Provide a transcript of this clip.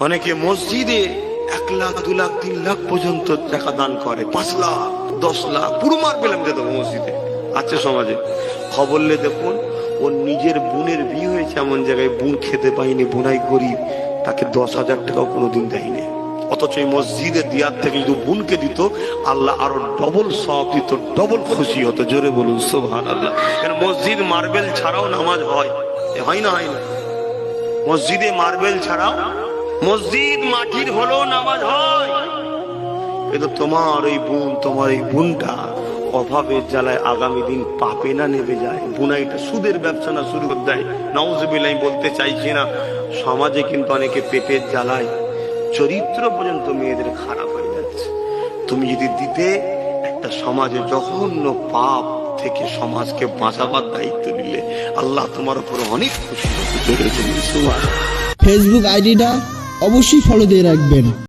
অনেকে মসজিদে এক লাখ, দু লাখ, তিন লাখ পর্যন্ত টাকা দান করে, পাঁচ লাখ, দশ লাখ, পুরো মার পেলাম যে দেবো মসজিদে। আছে সমাজে। খবরলে দেখুন ওর নিজের বোনের বিয়ে হয়েছে এমন জায়গায়, বোন খেতে পাইনি বোনাই গরিব, তাকে দশ হাজার টাকাও কোনোদিন দেয়নি। অথচ এই মসজিদে দিয়ার থেকে যদি বোনকে দিত, আল্লাহ আরও ডবল সব দিত ডবল খুশি হতো। জোরে বলুন সোভান আল্লাহ মসজিদ মার্বেল ছাড়াও নামাজ হয়? হয় না হয় না। মসজিদে মার্বেল ছাড়াও মসজিদ মাটির হলো নামাজ হয়। কিন্তু তোমার ওই বোন, তোমার এই বোনটা অভাবের জ্বালায় আগামী দিন পাপে না নেমে যায়। বোনা বুনাইটা সুদের ব্যবসা না শুরু করে দেয়। নওয়াজবিল আমি বলতে চাইছি না, সমাজে কিন্তু অনেকে পেটের জ্বালায়। চরিত্র পর্যন্ত মেয়েদের খারাপ হয়ে যাচ্ছে। তুমি যদি দিতে, একটা সমাজে জঘন্য পাপ থেকে সমাজকে বাঁচাবার দায়িত্ব নিলে আল্লাহ তোমার উপর অনেক খুশি ফেসবুক আইডিটা অবশ্যই ফলো দিয়ে রাখবেন।